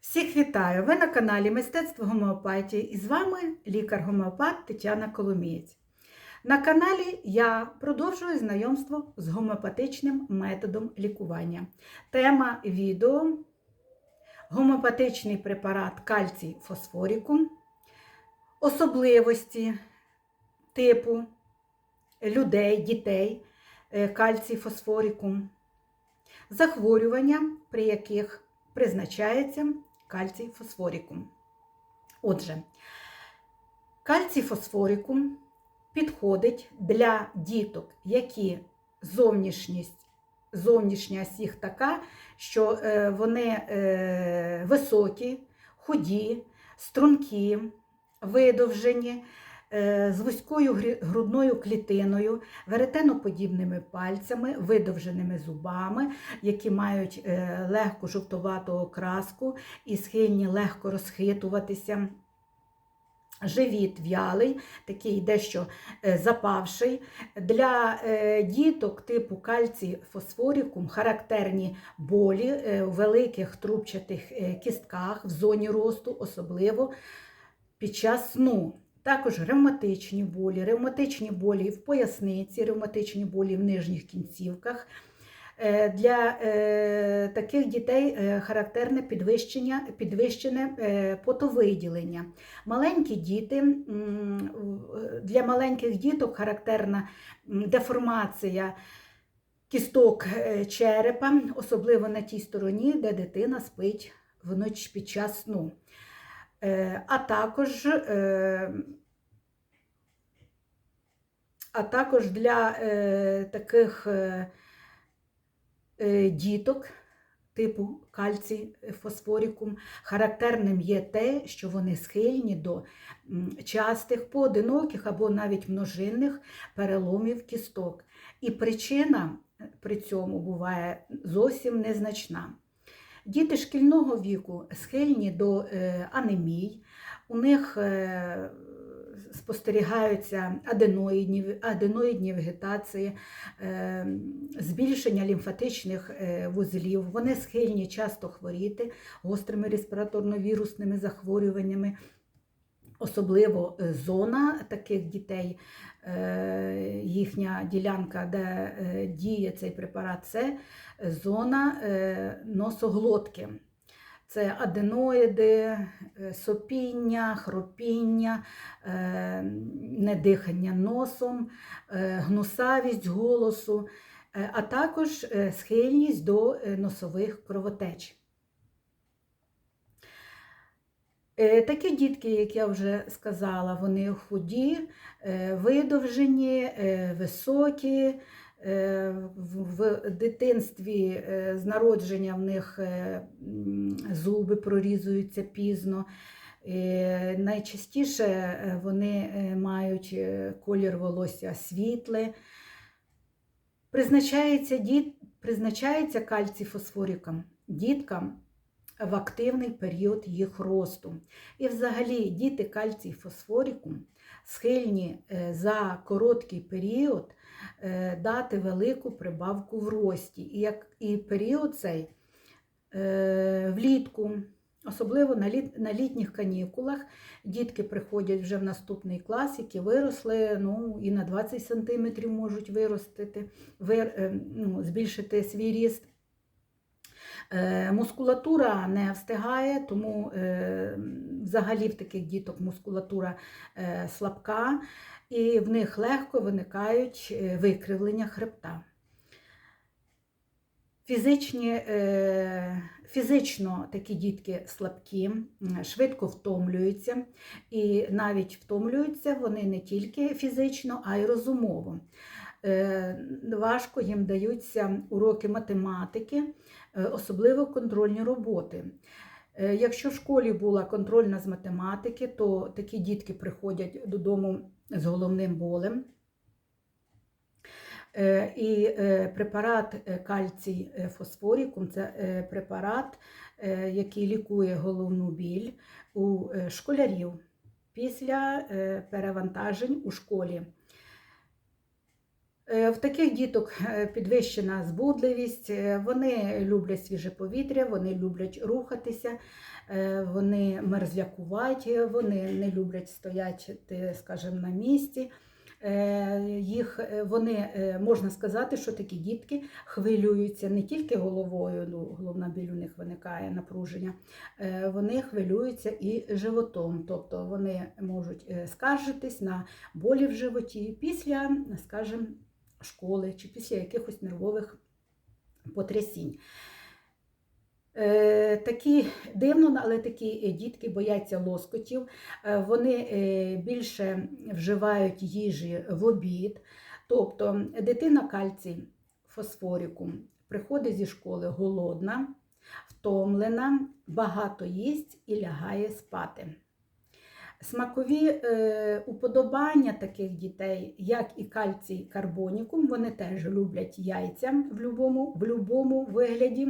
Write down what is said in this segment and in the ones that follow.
Всіх вітаю! Ви на каналі Мистецтво гомеопатії і з вами лікар-гомеопат Тетяна Коломієць. На каналі я продовжую знайомство з гомеопатичним методом лікування. Тема відео гомеопатичний препарат кальцій фосфорікум, особливості типу людей, дітей е, кальцій фосфорікум, захворювання, при яких призначається кальцій фосфорікум. Отже, кальцій фосфорікум підходить для діток, які зовнішність, зовнішність їх така, що е, вони е, високі, худі, стрункі, видовжені, з вузькою грудною клітиною, веретеноподібними пальцями, видовженими зубами, які мають е, легку жовтувату окраску і схильні легко розхитуватися. Живіт в'ялий, такий дещо е, запавший. Для е, діток типу кальцій фосфорікум характерні болі е, у великих трубчатих е, кістках в зоні росту, особливо під час сну. Також ревматичні болі, ревматичні болі в поясниці, ревматичні болі в нижніх кінцівках. Е, Для е, таких дітей е, характерне підвищення, підвищене потовиділення. Маленькі діти, для маленьких діток характерна деформація кісток черепа, особливо на тій стороні, де дитина спить вночі під час сну. Е, А також е, а також для е, таких діток типу кальцій фосфорікум характерним є те, що вони схильні до частих, поодиноких або навіть множинних переломів кісток. І причина при цьому буває зовсім незначна. Діти шкільного віку схильні до е, анемій, у них е, спостерігаються аденоїдні, аденоїдні вегетації, е, збільшення лімфатичних вузлів. Вони схильні часто хворіти гострими респіраторно-вірусними захворюваннями. Особливо е, зона таких дітей, е, їхня ділянка, де е, діє цей препарат, це зона носоглотки. Це аденоїди, сопіння, хропіння, недихання носом, гнусавість голосу, а також схильність до носових кровотеч. Е, Такі дітки, як я вже сказала, вони худі, е, видовжені, е, високі. Е, В дитинстві е, з народження в них е, зуби прорізуються пізно. Е, Найчастіше е, вони е, мають е, колір волосся світле. Призначається, діт, призначається кальцій фосфорикам діткам в активний період їх росту. І взагалі діти кальцій фосфорикум схильні е, за короткий період е, дати велику прибавку в рості. І, як, і період цей е, влітку, особливо на, літ, на літніх канікулах, дітки приходять вже в наступний клас, які виросли ну, і на 20 см можуть виростити, вир, ну, збільшити свій ріст. Е, Мускулатура не встигає, тому е, взагалі в таких діток мускулатура е, слабка, і в них легко виникають викривлення хребта. Фізичні, фізично такі дітки слабкі, швидко втомлюються, і навіть втомлюються вони не тільки фізично, а й розумово. Е, Важко їм даються уроки математики, е, особливо контрольні роботи. Е, Якщо в школі була контрольна з математики, то такі дітки приходять додому з головним болем. І препарат кальцій фосфорікум це препарат, який лікує головну біль у школярів після перевантажень у школі. Е, В таких діток е, підвищена збудливість, е, вони люблять свіже повітря, вони люблять рухатися, вони мерзлякуваті, вони не люблять стояти, скажімо, на місці. Їх вони можна сказати, що такі дітки хвилюються не тільки головою, ну головна біль у них виникає напруження, вони хвилюються і животом, тобто вони можуть скаржитись на болі в животі після, скажімо, школи чи після якихось нервових потрясінь. Е, Такі дивно, але такі дітки бояться лоскотів, Е, вони е, більше вживають їжі в обід. Тобто дитина кальцій фосфоріку приходить зі школи голодна, втомлена, багато їсть і лягає спати. Смакові е, уподобання таких дітей, як і кальцій карбонікум, вони теж люблять яйця в будь-якому в любому вигляді.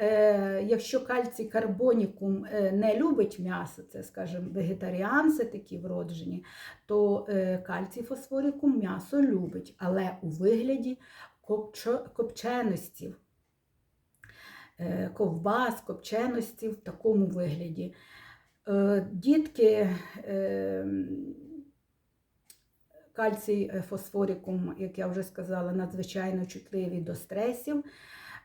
Е, якщо кальцій карбонікум е, не любить м'ясо, це, скажімо, вегетаріанці такі вроджені, то е, кальцій фосфорікум м'ясо любить, але у вигляді копчо- копченостів, Е, ковбас, копченості в такому вигляді. Е, Дітки е, кальцій е, фосфорікум, як я вже сказала, надзвичайно чутливі до стресів,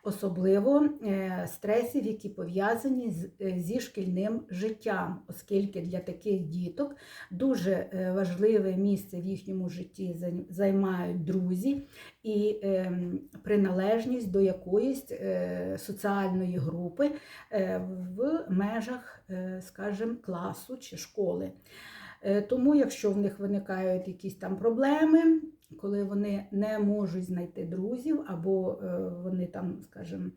особливо е, стресів, які пов'язані е, зі шкільним життям, оскільки для таких діток дуже е, важливе місце в їхньому житті займають друзі і ем, приналежність до якоїсь соціальної групи в межах, скажімо, класу чи школи. Тому, якщо в них виникають якісь там проблеми, коли вони не можуть знайти друзів, або е, вони там, скажімо,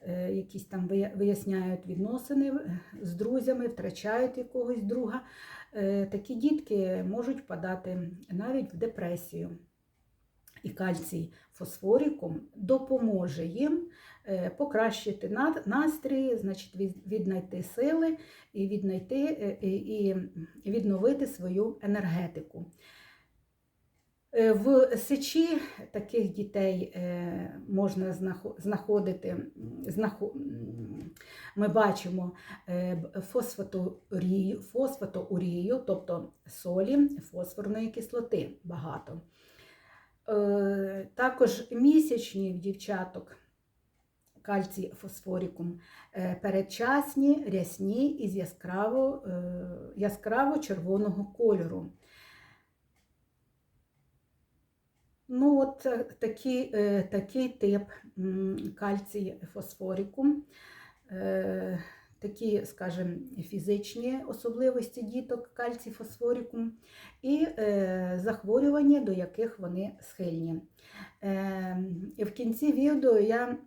е, якісь там виясняють відносини е, з друзями, втрачають якогось друга, такі дітки можуть впадати навіть в депресію. І кальцій фосфорікум допоможе їм покращити на- настрій, значить, віднайти сили і віднайти і відновити свою енергетику. Е, В сечі таких дітей е, можна знаходити, ми бачимо е, фосфатурію, фосфатоурію, тобто солі фосфорної кислоти багато. Також місячні в дівчаток кальцій фосфорікум передчасні, рясні із яскраво, яскраво червоного кольору. Ну, от е, такий, е, такий тип кальцій фосфорікум, е, такі, скажімо, фізичні особливості діток кальцій фосфорікум і захворювання, до яких вони схильні. В кінці відео я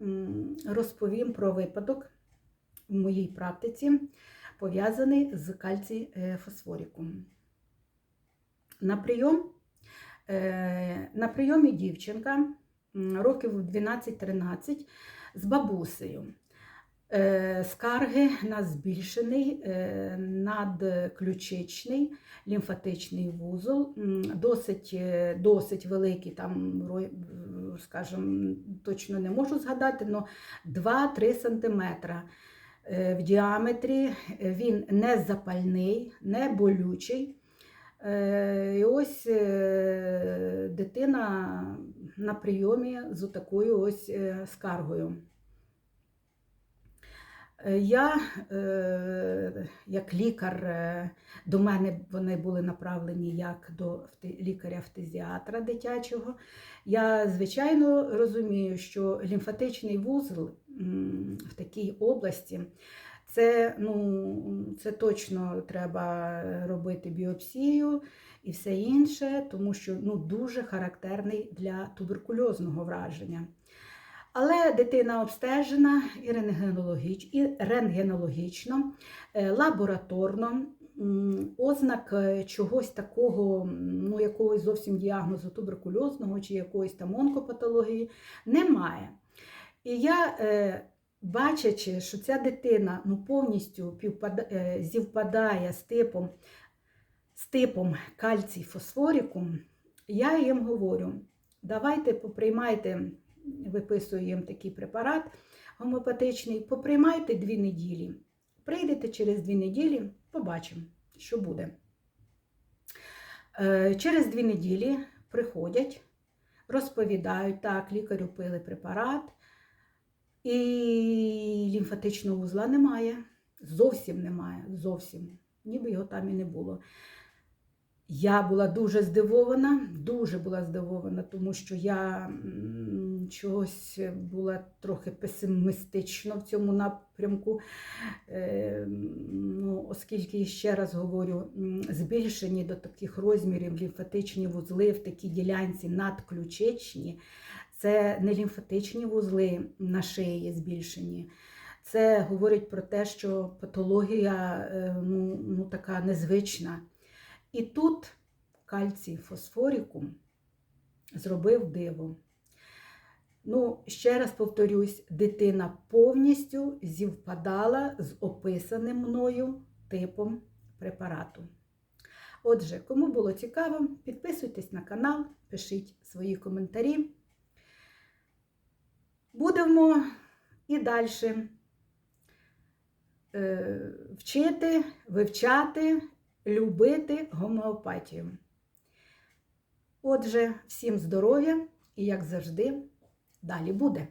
розповім про випадок в моїй практиці, пов'язаний з кальцій фосфорікум. На прийом На прийомі дівчинка років 12-13 з бабусею. Е, Скарги на збільшений е, надключичний лімфатичний вузол, досить, е, досить великий, там, скажімо, точно не можу згадати, але 2-3 см в діаметрі. Він не запальний, не болючий. Е, І ось е, дитина на прийомі з такою ось е, скаргою. Я, як лікар, до мене вони були направлені як до лікаря-фтизіатра дитячого. Я, звичайно, розумію, що лімфатичний вузол в такій області це, ну, це точно треба робити біопсію і все інше, тому що ну, дуже характерний для туберкульозного враження. Але дитина обстежена і рентгенологіч, і рентгенологічно, е, лабораторно, ознак е, чогось такого, ну, якогось зовсім діагнозу туберкульозного чи якоїсь там онкопатології немає. І я, е, бачачи, що ця дитина ну, повністю е, зівпадає з типом, з типом кальцій фосфорікум, я їм говорю: давайте поприймайте, виписую їм такий препарат гомеопатичний, поприймайте дві неділі. Прийдете через дві неділі, побачимо, що буде. Е, Через дві неділі приходять, розповідають, так, лікарю пили препарат, і лімфатичного вузла немає. Зовсім немає. Зовсім. Ніби його там і не було. Я була дуже здивована, дуже була здивована, тому що я чогось була трохи песимістично в цьому напрямку. Е, ну, оскільки, ще раз говорю, збільшені до таких розмірів лімфатичні вузли в такій ділянці надключичні, це не лімфатичні вузли на шиї збільшені. Це говорить про те, що патологія е, ну, ну, така незвична. І тут кальцій фосфорікум зробив диво. Ну, ще раз повторюсь, дитина повністю зівпадала з описаним мною типом препарату. Отже, кому було цікаво, підписуйтесь на канал, пишіть свої коментарі. Будемо і далі е, вчити, вивчати, любити гомеопатію. Отже, всім здоров'я і, як завжди, далі буде.